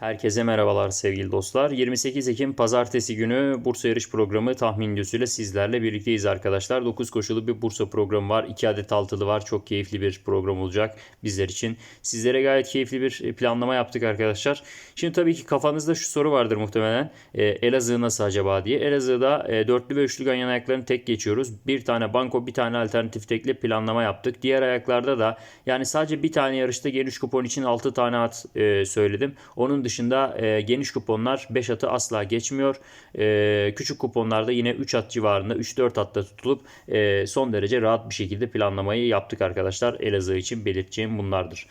Herkese merhabalar sevgili dostlar. 28 Ekim Pazartesi günü Bursa Yarış Programı tahmin videosuyla sizlerle birlikteyiz arkadaşlar. 9 koşulu bir Bursa programı var. 2 adet altılı var. Çok keyifli bir program olacak bizler için. Sizlere gayet keyifli bir planlama yaptık arkadaşlar. Şimdi tabii ki kafanızda şu soru vardır muhtemelen. E, Elazığ nasıl acaba diye. Elazığ'da e, dörtlü ve üçlü ganyan ayaklarını tek geçiyoruz. Bir tane banko bir tane alternatif tekli planlama yaptık. Diğer ayaklarda da yani sadece bir tane yarışta geniş kupon için 6 tane at e, söyledim. Onun dışında e, geniş kuponlar 5 atı asla geçmiyor. E, küçük kuponlarda yine 3 at civarında 3-4 atta tutulup e, son derece rahat bir şekilde planlamayı yaptık arkadaşlar. Elazığ için belirteceğim bunlardır.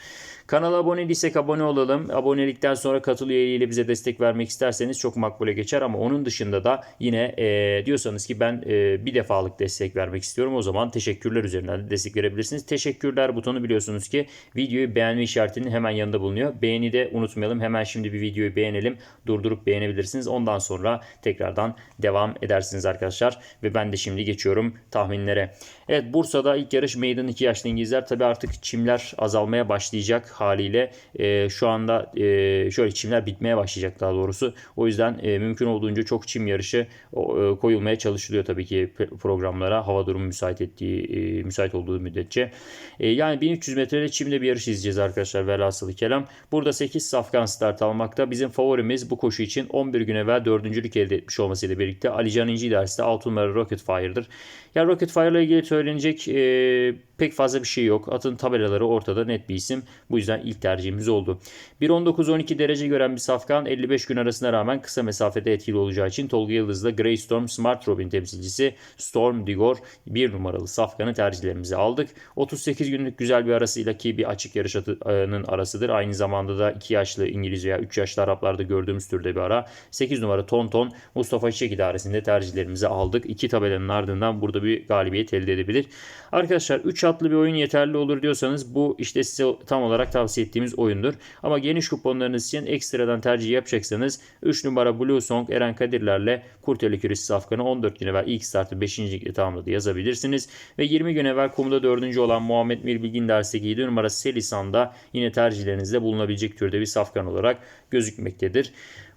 Kanala abone değilsek abone olalım. Abonelikten sonra katıl üyeliğiyle bize destek vermek isterseniz çok makbule geçer ama onun dışında da yine e, diyorsanız ki ben e, bir defalık destek vermek istiyorum. O zaman teşekkürler üzerinden de destek verebilirsiniz. Teşekkürler butonu biliyorsunuz ki videoyu beğenme işaretinin hemen yanında bulunuyor. Beğeni de unutmayalım. Hemen şimdi bir videoyu beğenelim. Durdurup beğenebilirsiniz. Ondan sonra tekrardan devam edersiniz arkadaşlar. Ve ben de şimdi geçiyorum tahminlere. Evet Bursa'da ilk yarış Maiden 2 yaşlı İngilizler. Tabi artık çimler azalmaya başlayacak haliyle e, şu anda e, şöyle çimler bitmeye başlayacak daha doğrusu. O yüzden e, mümkün olduğunca çok çim yarışı e, koyulmaya çalışılıyor tabii ki programlara hava durumu müsait ettiği e, müsait olduğu müddetçe. E, yani 1300 metrede çimde bir yarış izleyeceğiz arkadaşlar velhasılı kelam. Burada 8 safkan start almakta. Bizim favorimiz bu koşu için 11 gün evvel dördüncülük elde etmiş olmasıyla birlikte Ali Can İnci dersi 6 numara Rocket Fire'dır. Ya Rocket Fire ile ilgili söylenecek e, pek fazla bir şey yok. Atın tabelaları ortada net bir isim. Bu yüzden ilk tercihimiz oldu. 1.19-12 derece gören bir safkan 55 gün arasına rağmen kısa mesafede etkili olacağı için Tolga Yıldız'la Grey Storm Smart Robin temsilcisi Storm Digor 1 numaralı safkanı tercihlerimizi aldık. 38 günlük güzel bir arasıyla ki bir açık yarış atının arasıdır. Aynı zamanda da 2 yaşlı İngiliz veya 3 yaşlı Araplarda gördüğümüz türde bir ara. 8 numara Tonton Mustafa Çiçek idaresinde tercihlerimizi aldık. 2 tabelanın ardından burada bir galibiyet elde edebilir. Arkadaşlar 3 atlı bir oyun yeterli olur diyorsanız bu işte size tam olarak tavsiye ettiğimiz oyundur. Ama geniş kuponlarınız için ekstradan tercih yapacaksanız 3 numara Blue Song Eren Kadirler'le Kurteli Küresi Safkan'ı 14 gün evvel ilk startı 5. ligde tamamladı yazabilirsiniz. Ve 20 gün evvel kumda 4. olan Muhammed Mir Bilgin dersteki 7 numara Selisan'da yine tercihlerinizde bulunabilecek türde bir safkan olarak gözükmektedir.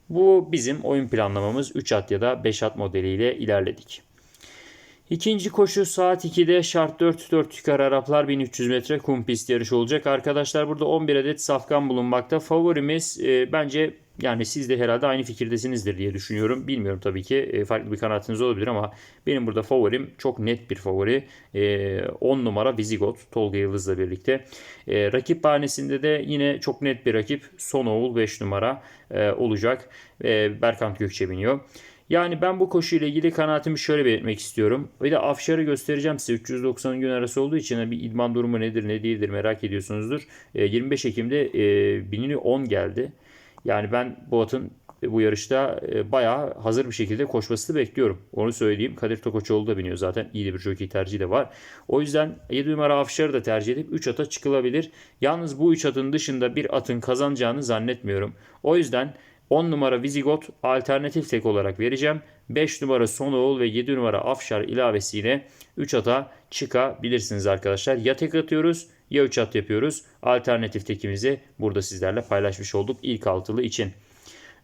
Bu bizim oyun planlamamız 3 at ya da 5 at modeliyle ilerledik. İkinci koşu saat 2'de şart 4 4 çıkar Araplar 1300 metre kum pist yarışı olacak. Arkadaşlar burada 11 adet safkan bulunmakta. Favorimiz e, bence yani siz de herhalde aynı fikirdesinizdir diye düşünüyorum. Bilmiyorum tabii ki e, farklı bir kanaatiniz olabilir ama benim burada favorim çok net bir favori. E, 10 numara Visigot Tolga Yıldız'la birlikte. E, rakip hanesinde de yine çok net bir rakip Sonoğul 5 numara e, olacak. E, Berkant Gökçe biniyor. Yani ben bu koşuyla ilgili kanaatimi şöyle belirtmek istiyorum. Bir de Afşar'ı göstereceğim size. 390 gün arası olduğu için bir idman durumu nedir ne değildir merak ediyorsunuzdur. 25 Ekim'de e, binini 10 geldi. Yani ben bu atın bu yarışta e, bayağı hazır bir şekilde koşmasını bekliyorum. Onu söyleyeyim. Kadir Tokoçoğlu da biniyor zaten. İyi bir jockey tercihi de var. O yüzden 7 numara Afşar'ı da tercih edip 3 ata çıkılabilir. Yalnız bu 3 atın dışında bir atın kazanacağını zannetmiyorum. O yüzden 10 numara Visigot alternatif tek olarak vereceğim. 5 numara Sonoğul ve 7 numara Afşar ilavesiyle 3 ata çıkabilirsiniz arkadaşlar. Ya tek atıyoruz ya 3 at yapıyoruz. Alternatif tekimizi burada sizlerle paylaşmış olduk ilk altılı için.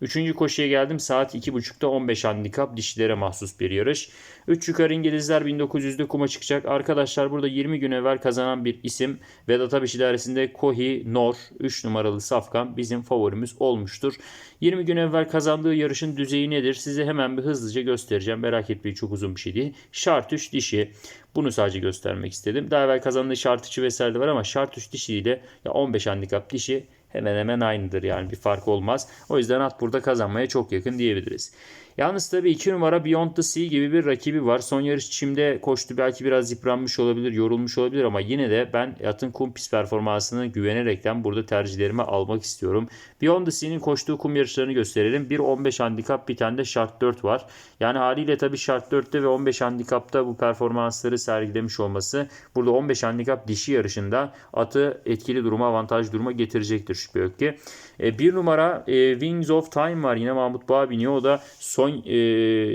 Üçüncü koşuya geldim. Saat 2.30'da 15 handikap dişilere mahsus bir yarış. 3 yukarı İngilizler 1900'de kuma çıkacak. Arkadaşlar burada 20 gün evvel kazanan bir isim. Vedat Abiş idaresinde Kohi Nor 3 numaralı safkan bizim favorimiz olmuştur. 20 gün evvel kazandığı yarışın düzeyi nedir? Size hemen bir hızlıca göstereceğim. Merak etmeyin çok uzun bir şey değil. Şart 3 dişi. Bunu sadece göstermek istedim. Daha evvel kazandığı şart 3'ü vesaire de var ama şart 3 dişi ile 15 handikap dişi hemen hemen aynıdır yani bir fark olmaz. O yüzden at burada kazanmaya çok yakın diyebiliriz. Yalnız tabii 2 numara Beyond the Sea gibi bir rakibi var. Son yarış çimde koştu. Belki biraz yıpranmış olabilir, yorulmuş olabilir ama yine de ben atın kum pist performansını güvenerekten burada tercihlerimi almak istiyorum. Beyond the Sea'nin koştuğu kum yarışlarını gösterelim. Bir 15 handikap bir tane de şart 4 var. Yani haliyle tabii şart 4'te ve 15 handikapta bu performansları sergilemiş olması burada 15 handikap dişi yarışında atı etkili duruma, avantaj duruma getirecektir. görüşlük bir ökke. E, bir numara e, Wings of Time var. Yine Mahmut Bağ biniyor. O da son e,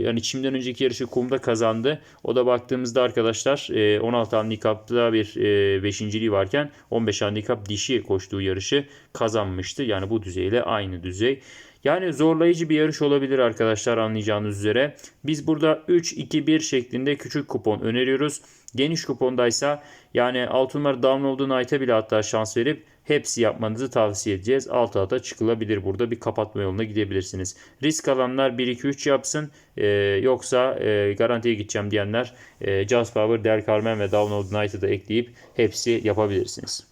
yani çimden önceki yarışı kumda kazandı. O da baktığımızda arkadaşlar e, 16 handikapta bir e, beşinciliği varken 15 handikap dişi koştuğu yarışı kazanmıştı. Yani bu düzeyle aynı düzey. Yani zorlayıcı bir yarış olabilir arkadaşlar anlayacağınız üzere. Biz burada 3-2-1 şeklinde küçük kupon öneriyoruz. Geniş kupondaysa yani altın numara Download'un Knight'a bile hatta şans verip hepsi yapmanızı tavsiye edeceğiz. Alt alta çıkılabilir burada bir kapatma yoluna gidebilirsiniz. Risk alanlar 1-2-3 yapsın ee, yoksa e, garantiye gideceğim diyenler e, Just Power, Del Carmen ve Download Knight'ı da ekleyip hepsi yapabilirsiniz.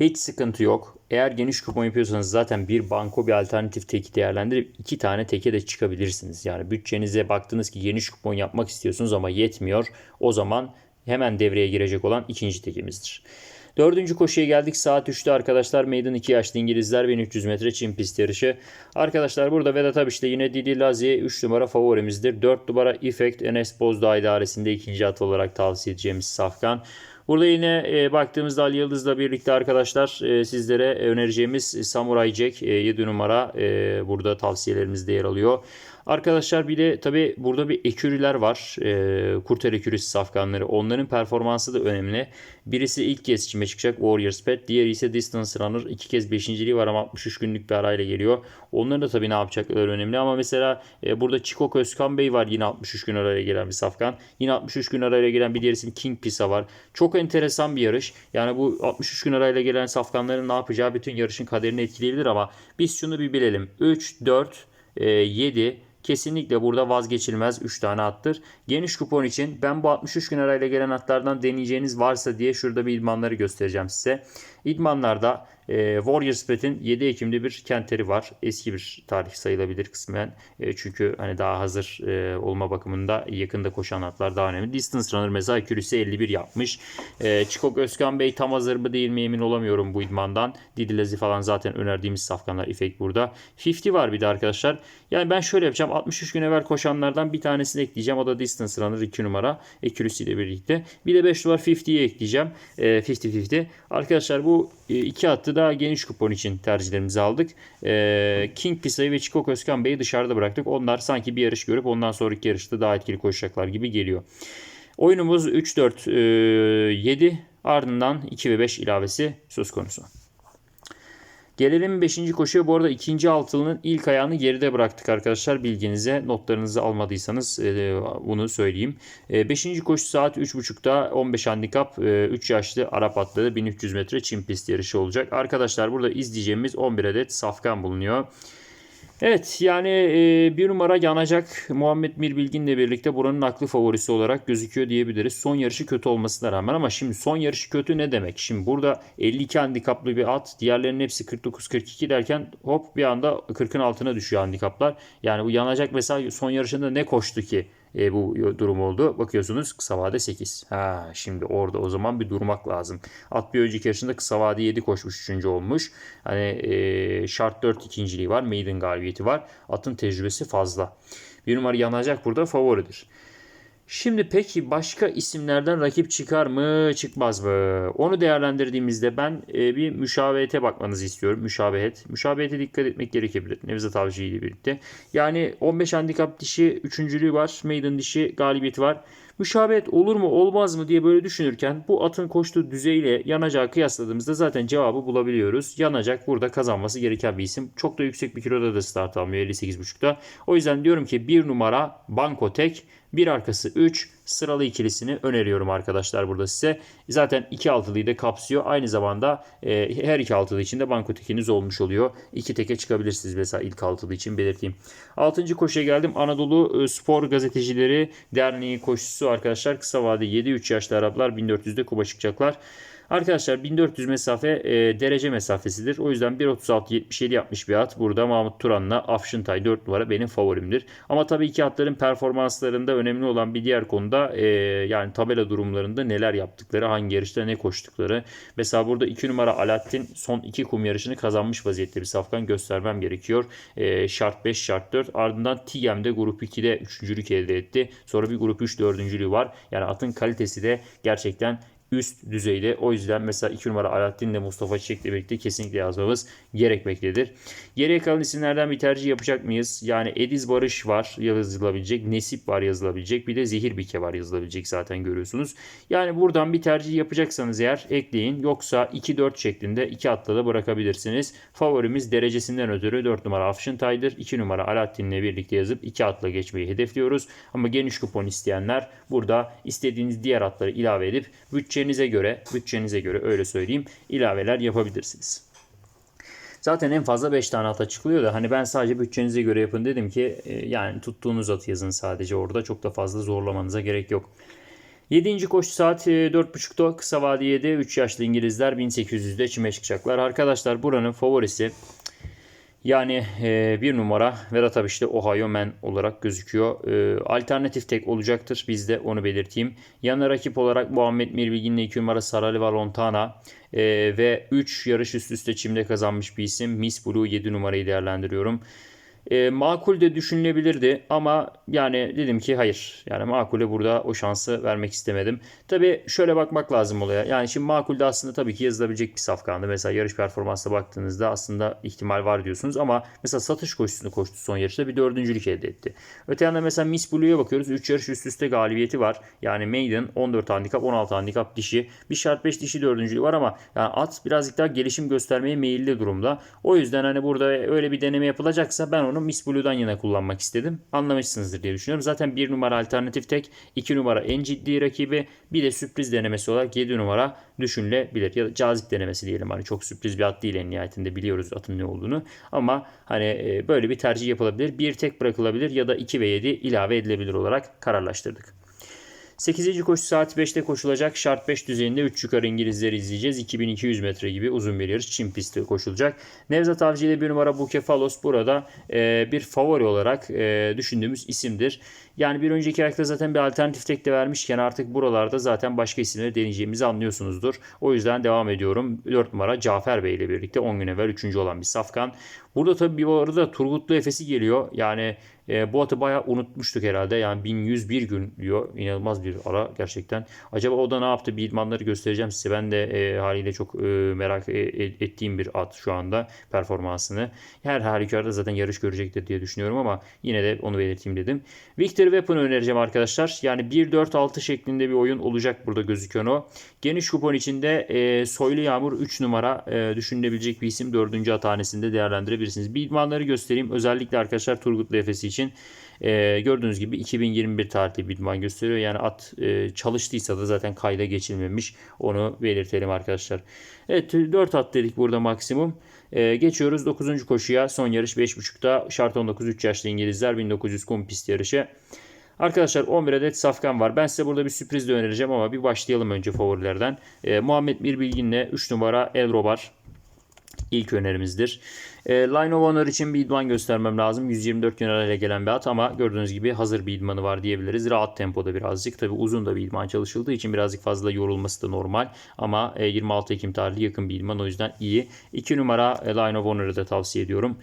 Hiç sıkıntı yok. Eğer geniş kupon yapıyorsanız zaten bir banko bir alternatif teki değerlendirip iki tane teke de çıkabilirsiniz. Yani bütçenize baktınız ki geniş kupon yapmak istiyorsunuz ama yetmiyor. O zaman hemen devreye girecek olan ikinci tekimizdir. Dördüncü koşuya geldik. Saat 3'te arkadaşlar Maiden 2 yaşlı İngilizler 1300 metre çim pist yarışı. Arkadaşlar burada Vedat Abiş'te yine Didi Lazi 3 numara favorimizdir. 4 numara Effect Enes Bozdağ idaresinde ikinci at olarak tavsiye edeceğimiz Safkan. Burada yine e, baktığımızda Ali Yıldız'la birlikte arkadaşlar e, sizlere önereceğimiz Samurai Jack e, 7 numara e, burada tavsiyelerimizde yer alıyor. Arkadaşlar bir de tabi burada bir ekürüler var. E, kurtar ekürisi safkanları. Onların performansı da önemli. Birisi ilk kez çime çıkacak Warriors Pet. Diğeri ise Distance Runner. iki kez beşinciliği var ama 63 günlük bir arayla geliyor. Onların da tabi ne yapacakları önemli. Ama mesela e, burada Çikok Özkan Bey var. Yine 63 gün arayla gelen bir safkan. Yine 63 gün arayla gelen bir diğerisi King Pisa var. Çok enteresan bir yarış. Yani bu 63 gün arayla gelen safkanların ne yapacağı bütün yarışın kaderini etkileyebilir ama biz şunu bir bilelim. 3, 4, 7, kesinlikle burada vazgeçilmez 3 tane attır. Geniş kupon için ben bu 63 gün arayla gelen atlardan deneyeceğiniz varsa diye şurada bir idmanları göstereceğim size. İdmanlarda e, Warriors Pet'in 7 Ekim'de bir kenteri var. Eski bir tarih sayılabilir kısmen. E, çünkü hani daha hazır e, olma bakımında yakında koşan atlar daha önemli. Distance Runner mesela Accuracy 51 yapmış. E, Çikok Özkan Bey tam hazır mı değil mi emin olamıyorum bu idmandan. Didilezi falan zaten önerdiğimiz safkanlar efekt burada. 50 var bir de arkadaşlar. Yani ben şöyle yapacağım. 63 gün evvel koşanlardan bir tanesini ekleyeceğim. O da Distance Runner 2 numara. Accuracy ile birlikte. Bir de 5 numara 50'yi ekleyeceğim. E, 50-50. Arkadaşlar bu e, iki attı daha geniş kupon için tercihlerimizi aldık. E, King Pisa'yı ve Çikok Özkan Bey'i dışarıda bıraktık. Onlar sanki bir yarış görüp ondan sonraki yarışta daha etkili koşacaklar gibi geliyor. Oyunumuz 3-4-7 e, ardından 2 ve 5 ilavesi söz konusu. Gelelim 5. koşuya. Bu arada ikinci altılının ilk ayağını geride bıraktık arkadaşlar. Bilginize notlarınızı almadıysanız e, bunu söyleyeyim. 5. E, koşu saat 3.30'da 15 handikap 3 e, yaşlı Arap atları 1300 metre çim pist yarışı olacak. Arkadaşlar burada izleyeceğimiz 11 adet safkan bulunuyor. Evet yani e, bir numara yanacak Muhammed Mir Bilgin'le birlikte buranın aklı favorisi olarak gözüküyor diyebiliriz. Son yarışı kötü olmasına rağmen ama şimdi son yarışı kötü ne demek? Şimdi burada 52 handikaplı bir at diğerlerinin hepsi 49-42 derken hop bir anda 40'ın altına düşüyor handikaplar. Yani bu yanacak mesela son yarışında ne koştu ki? E, bu durum oldu. Bakıyorsunuz kısa vade 8. Ha, şimdi orada o zaman bir durmak lazım. At bir önceki yarışında kısa vade 7 koşmuş 3. olmuş. Hani e, şart 4 ikinciliği var. Maiden galibiyeti var. Atın tecrübesi fazla. Bir numara yanacak burada favoridir. Şimdi peki başka isimlerden rakip çıkar mı çıkmaz mı? Onu değerlendirdiğimizde ben e, bir müşabehete bakmanızı istiyorum. Müşabehet. Müşabehete dikkat etmek gerekebilir. Nevzat Avcı ile birlikte. Yani 15 handikap dişi üçüncülüğü var. Maiden dişi galibiyeti var. Müşabehet olur mu olmaz mı diye böyle düşünürken bu atın koştuğu düzeyle yanacağı kıyasladığımızda zaten cevabı bulabiliyoruz. Yanacak burada kazanması gereken bir isim. Çok da yüksek bir kiloda da start almıyor 58.5'da. O yüzden diyorum ki bir numara Banko Tek bir arkası 3 sıralı ikilisini öneriyorum arkadaşlar burada size. Zaten iki altılıyı da kapsıyor. Aynı zamanda e, her iki altılı için de banko tekiniz olmuş oluyor. İki teke çıkabilirsiniz mesela ilk altılı için belirteyim. Altıncı koşuya geldim. Anadolu e, Spor Gazetecileri Derneği koşusu arkadaşlar. Kısa vade 7-3 yaşlı Araplar 1400'de kuba çıkacaklar. Arkadaşlar 1400 mesafe e, derece mesafesidir. O yüzden 1.36-77 yapmış bir at. Burada Mahmut Turan'la Afşıntay 4 numara benim favorimdir. Ama tabii ki atların performanslarında önemli olan bir diğer konuda e, yani tabela durumlarında neler yaptıkları, hangi yarışta ne koştukları. Mesela burada 2 numara Alaaddin son 2 kum yarışını kazanmış vaziyette bir safkan göstermem gerekiyor. E, şart 5, şart 4. Ardından TM'de grup 2'de 3. elde etti. Sonra bir grup 3 4. var. Yani atın kalitesi de gerçekten üst düzeyde. O yüzden mesela 2 numara Alaaddin ile Mustafa Çiçek'le birlikte kesinlikle yazmamız gerekmektedir. Geriye kalan isimlerden bir tercih yapacak mıyız? Yani Ediz Barış var yazılabilecek, Nesip var yazılabilecek, bir de Zehir Bike var yazılabilecek zaten görüyorsunuz. Yani buradan bir tercih yapacaksanız eğer ekleyin. Yoksa 2-4 şeklinde 2 atla da bırakabilirsiniz. Favorimiz derecesinden ötürü 4 numara Afşin Taydır, 2 numara Alaaddin ile birlikte yazıp 2 atla geçmeyi hedefliyoruz. Ama geniş kupon isteyenler burada istediğiniz diğer atları ilave edip bütçenize göre, bütçenize göre öyle söyleyeyim ilaveler yapabilirsiniz. Zaten en fazla 5 tane ata çıkılıyor da hani ben sadece bütçenize göre yapın dedim ki e, yani tuttuğunuz atı yazın sadece orada çok da fazla zorlamanıza gerek yok. 7. koşu saat 4.30'da kısa vadiyede 3 yaşlı İngilizler 1800'de çime çıkacaklar. Arkadaşlar buranın favorisi yani e, bir numara Vedat abi işte Ohio Man olarak gözüküyor. E, alternatif tek olacaktır bizde onu belirteyim. Yanına rakip olarak Muhammed Mirbilgin'le 2 numara Sarali Valontana e, ve 3 yarış üst üste çimde kazanmış bir isim. Miss Blue 7 numarayı değerlendiriyorum. E, makul de düşünülebilirdi ama yani dedim ki hayır. Yani makule burada o şansı vermek istemedim. Tabi şöyle bakmak lazım olaya. Yani şimdi makulde aslında tabii ki yazılabilecek bir safkandı. Mesela yarış performansına baktığınızda aslında ihtimal var diyorsunuz ama mesela satış koşusunu koştu son yarışta bir dördüncülük elde etti. Öte yandan mesela Miss Blue'ya bakıyoruz. 3 yarış üst üste galibiyeti var. Yani Maiden 14 handikap 16 handikap dişi. Bir şart 5 dişi dördüncülüğü var ama yani at birazcık daha gelişim göstermeye meyilli durumda. O yüzden hani burada öyle bir deneme yapılacaksa ben onu Miss Blue'dan yana kullanmak istedim. Anlamışsınızdır diye düşünüyorum. Zaten bir numara alternatif tek, iki numara en ciddi rakibi, bir de sürpriz denemesi olarak 7 numara düşünülebilir. Ya da cazip denemesi diyelim. Hani çok sürpriz bir at değil en nihayetinde biliyoruz atın ne olduğunu. Ama hani e, böyle bir tercih yapılabilir. Bir tek bırakılabilir ya da 2 ve 7 ilave edilebilir olarak kararlaştırdık. 8. koşu saat 5'te koşulacak. Şart 5 düzeyinde 3 yukarı İngilizleri izleyeceğiz. 2200 metre gibi uzun bir yarış. Çim pisti koşulacak. Nevzat Avcı ile bir numara Bukefalos burada e, bir favori olarak e, düşündüğümüz isimdir. Yani bir önceki ayakta zaten bir alternatif tek de vermişken artık buralarda zaten başka isimleri deneyeceğimizi anlıyorsunuzdur. O yüzden devam ediyorum. 4 numara Cafer Bey ile birlikte 10 gün evvel 3. olan bir safkan. Burada tabii bir arada Turgutlu Efes'i geliyor. Yani e, bu atı bayağı unutmuştuk herhalde. Yani 1101 gün diyor. İnanılmaz bir ara gerçekten. Acaba o da ne yaptı? Bir idmanları göstereceğim size. Ben de e, haliyle çok e, merak e, ettiğim bir at şu anda performansını. Her halükarda zaten yarış görecektir diye düşünüyorum ama yine de onu belirteyim dedim. Victor Weapon önereceğim arkadaşlar. Yani 1-4-6 şeklinde bir oyun olacak burada gözüküyor o. Geniş kupon içinde e, Soylu Yağmur 3 numara e, düşünülebilecek bir isim. 4. atanesinde değerlendirebilirsiniz. Bir idmanları göstereyim. Özellikle arkadaşlar Turgutlu Efes'i için. E, gördüğünüz gibi 2021 tarihli bir gösteriyor. Yani at e, çalıştıysa da zaten kayda geçilmemiş. Onu belirtelim arkadaşlar. Evet 4 at dedik burada maksimum. E, geçiyoruz 9. koşuya. Son yarış 5.5'da. Şart 19 3 yaşlı İngilizler 1900 kum pist yarışı. Arkadaşlar 11 adet safkan var. Ben size burada bir sürpriz de önereceğim ama bir başlayalım önce favorilerden. E, Muhammed Mirbilgin'le 3 numara Elrobar ilk önerimizdir. E, Line of Honor için bir idman göstermem lazım. 124 gün arayla gelen bir at ama gördüğünüz gibi hazır bir idmanı var diyebiliriz. Rahat tempoda birazcık. Tabi uzun da bir idman çalışıldığı için birazcık fazla yorulması da normal. Ama e, 26 Ekim tarihli yakın bir idman o yüzden iyi. 2 numara e, Line of Honor'ı da tavsiye ediyorum.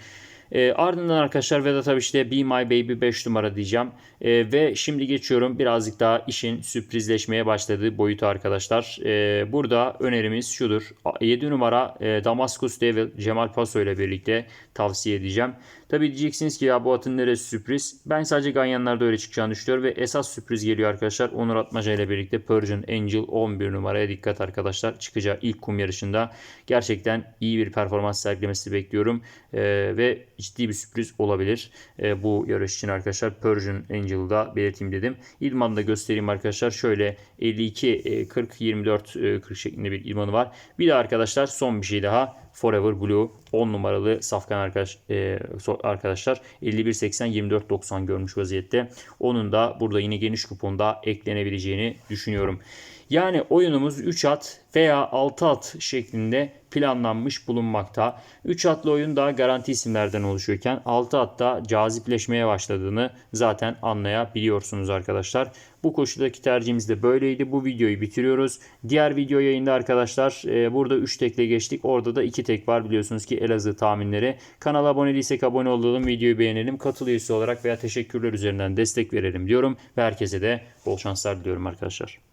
E, ardından arkadaşlar Vedat Abiş'te Be My Baby 5 numara diyeceğim. E, ve şimdi geçiyorum birazcık daha işin sürprizleşmeye başladığı boyutu arkadaşlar. E, burada önerimiz şudur. 7 numara e, Damascus Devil Cemal Paso ile birlikte tavsiye edeceğim. Tabi diyeceksiniz ki ya bu atın neresi sürpriz? Ben sadece Ganyanlar'da öyle çıkacağını düşünüyorum ve esas sürpriz geliyor arkadaşlar. Onur Atmaca ile birlikte Persian Angel 11 numaraya dikkat arkadaşlar. Çıkacağı ilk kum yarışında gerçekten iyi bir performans sergilemesi bekliyorum. Ee, ve ciddi bir sürpriz olabilir ee, bu yarış için arkadaşlar. Persian Angel'da belirteyim dedim. İdmanı göstereyim arkadaşlar. Şöyle 52 40 24 40 şeklinde bir idmanı var. Bir de arkadaşlar son bir şey daha. Forever Blue 10 numaralı safkan arkadaş, e, arkadaşlar 51.80-24.90 görmüş vaziyette. Onun da burada yine geniş kuponda eklenebileceğini düşünüyorum. Yani oyunumuz 3 at veya 6 at şeklinde planlanmış bulunmakta. 3 atlı oyun daha garanti isimlerden oluşuyorken 6 atta cazipleşmeye başladığını zaten anlayabiliyorsunuz arkadaşlar. Bu koşudaki tercihimiz de böyleydi. Bu videoyu bitiriyoruz. Diğer video yayında arkadaşlar e, burada 3 tekle geçtik. Orada da 2 tek var biliyorsunuz ki Elazığ tahminleri. Kanala abone değilsek abone olalım. Videoyu beğenelim. Katıl olarak veya teşekkürler üzerinden destek verelim diyorum. Ve herkese de bol şanslar diliyorum arkadaşlar.